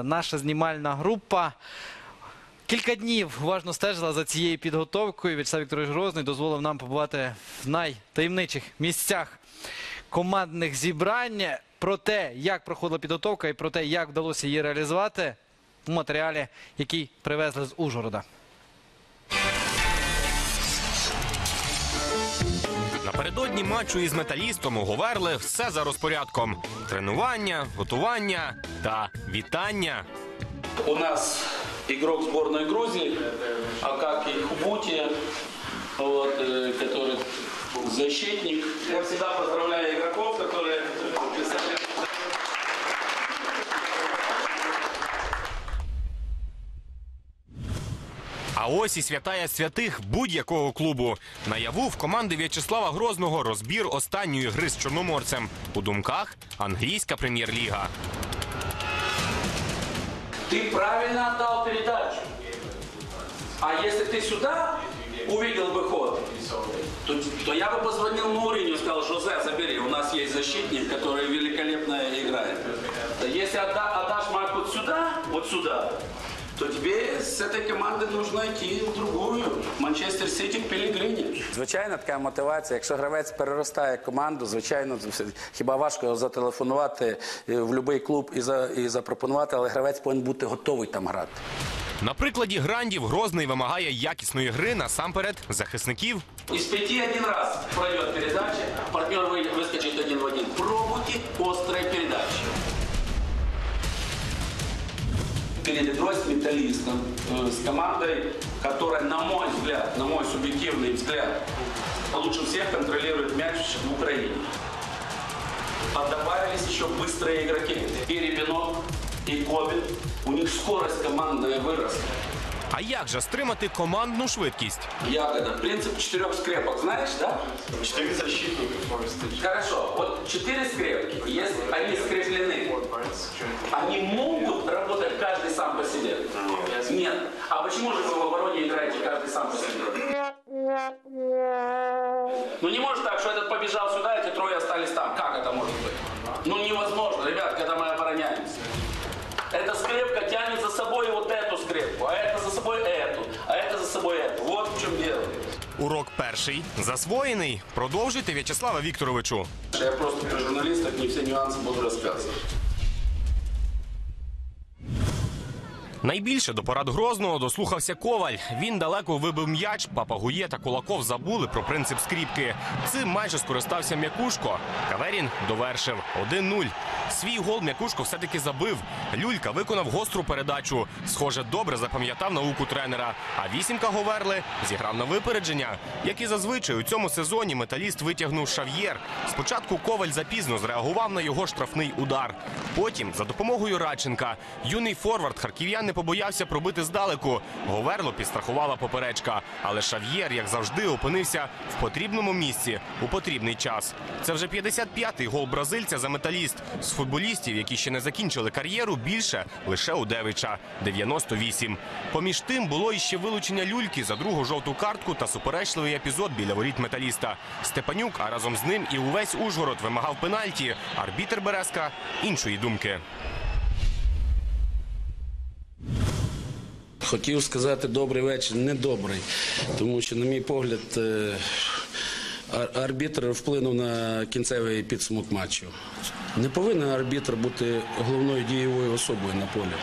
Наша знімальна група кілька днів уважно стежила за цією підготовкою. В'ячеслав Вікторович Грозний дозволив нам побувати в найтаємничих місцях командних зібрань. Про те, як проходила підготовка і про те, як вдалося її реалізувати у матеріалі, який привезли з Ужгорода. Напередодні матчу із металістом у Говерли все за розпорядком: тренування, готування та вітання. У нас игрок сборной Грузии, Акаки Хубути, вот, э, который защитник. Я всегда поздравляю игроков, которые подписали. А ось і святая святих будь-якого клубу. Наяву в команди В'ячеслава Грозного розбір останньої гри з чорноморцем. У думках англійська прем'єр-ліга. Ты правильно отдал передачу. А если ты сюда увидел бы ход, то, то я бы позвонил Муриню и сказал, Жозе, забери, у нас есть защитник, который великолепно играет. Если отда- отдашь мяч вот сюда, вот сюда, то тебе с этой команды нужно идти в другую. Манчестер Сити к Пелегрине. Звичайно, така мотивація. Якщо гравець переростає команду, звичайно, хіба важко його зателефонувати е, в будь-який клуб і, за, і запропонувати, але гравець повинен бути готовий там грати. На прикладі грандів Грозний вимагає якісної гри насамперед захисників. Из пяти один раз пройдет передача, партнер вы- выскочит один в один. Пробуйте острые передачи. Перед игрой с металлистом, э, с командой, которая, на мой взгляд, на мой субъективный взгляд, лучше всех контролирует мяч в Украине. А добавились еще быстрые игроки. И Ребенок, и Кобин. У них скорость командная выросла. А як же стримати командну швидкість? Ягода. Принцип четырех скрепок, знаешь, да? Четыре защитника просто. Хорошо, вот Четыре скрепки, если они скреплены, они могут работать каждый сам по себе? Нет. А почему же вы в обороне играете каждый сам по себе? Ну не может так, что этот побежал сюда, эти трое остались там. Как это может быть? Ну невозможно, ребят, когда мы обороняемся. Эта скрепка тянет за собой вот эту скрепку, а это за собой эту, а это за собой эту. Вот в чем дело. Урок перший засвоєний. Продовжуйте В'ячеслава Вікторовичу. Я просто при журналистах не все нюансы буду рассказывать. Найбільше до порад Грозного дослухався Коваль. Він далеко вибив м'яч. Папагує та Кулаков забули про принцип скріпки. Цим майже скористався М'якушко. Каверін довершив 1-0. Свій гол М'якушко все-таки забив. Люлька виконав гостру передачу. Схоже, добре запам'ятав науку тренера. А вісімка Говерли зіграв на випередження. Як і зазвичай у цьому сезоні металіст витягнув шав'єр. Спочатку Коваль запізно зреагував на його штрафний удар. Потім, за допомогою Радченка, юний форвард харків'ян не побоявся пробити здалеку. Говерло підстрахувала поперечка, але Шав'єр, як завжди, опинився в потрібному місці у потрібний час. Це вже 55-й гол бразильця за металіст. Футболістів, які ще не закінчили кар'єру, більше лише у Девича 98. Поміж тим було іще вилучення люльки за другу жовту картку та суперечливий епізод біля воріт металіста. Степанюк, а разом з ним і увесь Ужгород вимагав пенальті. Арбітер Березка іншої думки. Хотів сказати добрий вечір, не добрий, тому що, на мій погляд, е, арбітр вплинув на кінцевий підсумок матчу. Не повинен арбітр бути головною дієвою особою на полі.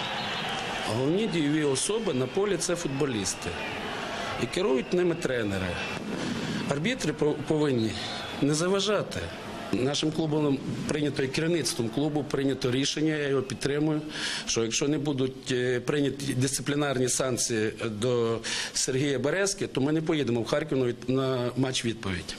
Головні дієві особи на полі це футболісти. І керують ними тренери. Арбітри повинні не заважати. Нашим клубом прийнято і керівництвом клубу прийнято рішення, я його підтримую. Що якщо не будуть е, прийняті дисциплінарні санкції до Сергія Березки, то ми не поїдемо в Харків на матч відповідь.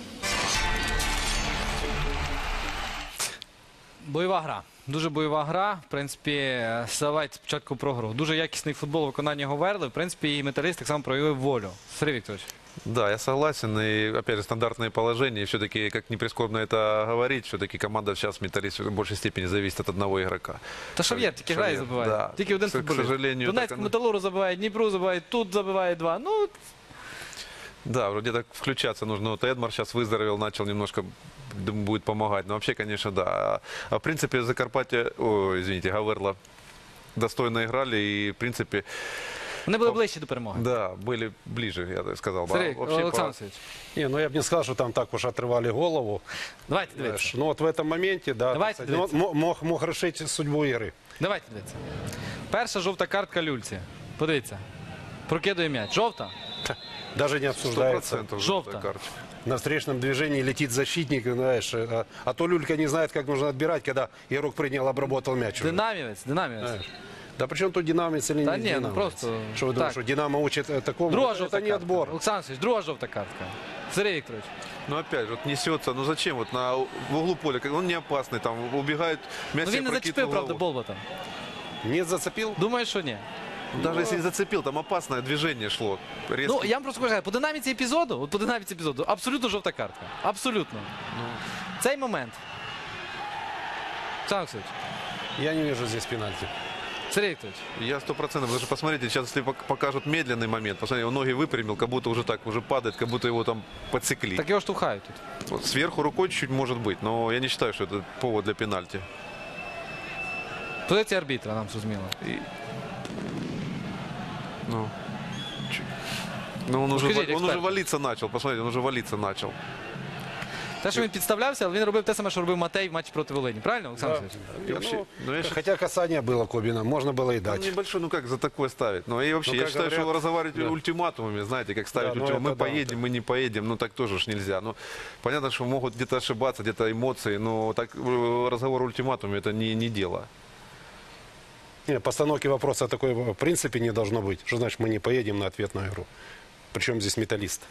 Бойова гра. Дуже бойова гра. В принципі, давайте спочатку про гру. Дуже якісний футбол виконання Говерли. В принципі, і металіст так само проявив волю. Сергій Вікторович. Да, я согласен. И, опять же, стандартные положения. И все-таки, как не прискорбно это говорить, все-таки команда сейчас металлист в большей степени зависит от одного игрока. Та Шав'єр тільки грає і Шав'єр, забиває. да. Тільки один К- к футболіст. сожалению, Донецьк так оно- металуру забиває, Дніпру забиває, тут забиває два. Ну, Да, вроде так включаться нужно. Вот Эдмар сейчас выздоровел, начал немножко думаю, будет помогать. Но вообще, конечно, да. А, а в принципе, Закарпатье, о, извините, Гаверла достойно играли и, в принципе, Вони були ближче до перемоги. да, были ближе, я так сказал. бы. А Сергій вообще по- Олександр Васильович, Не, ну я бы не сказал, что там так уж отрывали голову. давайте Знаешь, дивитися. Ну вот в этом моменте, да, Давайте так сказать, он мо- мог, мог решить судьбу игры. Давайте дивитися. Перша жовта картка люльці. Подивіться. Прокидує м'яч. Жовта. Даже не Сто обсуждается. процентов Желтая. желтая карточка. На встречном движении летит защитник, знаешь, а, а то Люлька не знает, как нужно отбирать, когда игрок принял, обработал мяч. уже. Динамівець, динамівець. Знаешь. Да причем тут динамец или Да не не, ну динамец? просто Что вы думаете, так. что Динамо учит э, такому? Друга это, жовта это не картка. отбор. Олександр Васильович, друга жовта картка. Сергій Вікторович. Ну опять же, вот несется, ну зачем вот на в углу поля, как он не опасный, там убегает, мяч Ну себе він не прокидывает зачепив, правда, голову. Болбота. Не зацепил? Думаю, що ні. Даже если и зацепил, там опасное движение шло. Резко. Ну, я вам просто кажу, по динаміці епізоду, от по динаміці епізоду, абсолютно жовта картка. Абсолютно. Цей момент. Олександр Олексійович, Я не вижу здесь пенальти. Сергій Вікторович. Я сто процентов, потому что посмотрите, сейчас если пок- покажут медленный момент, посмотрите, он ноги выпрямил, как будто уже так, уже падает, как будто его там подсекли. Так його штовхають тут. Вот сверху рукой чуть-чуть может быть, но я не считаю, что это повод для пенальти. Позиція арбітра нам зрозуміла. И- Ну, чуть. Ну, он, уже, скажите, ва- он уже эксперт. валиться начал, посмотрите, он уже валиться начал. Те, що він підставлявся, але він робив те саме, що робив Матей в матчі проти Волині. Правильно, Олександр Да. Олексійович? И вообще, Ну, ну, я считаю, Хотя касание было Кобина, можно было и ну, дать. небольшой, ну как за такое ставить? Ну и вообще, Ну, я как считаю, что говорят, разговаривать да. ультиматумами, знаете, как ставить Да, ну, ультиматум. Мы это да, поедем, мы не поедем, ну так тоже ж нельзя. Ну, понятно, что могут где-то ошибаться, где-то эмоции, но так э, разговор ультиматуме это не, не дело. Постановки вопроса такой в принципе не должно быть. Что значит мы не поедем на ответную игру? Причем здесь металлист?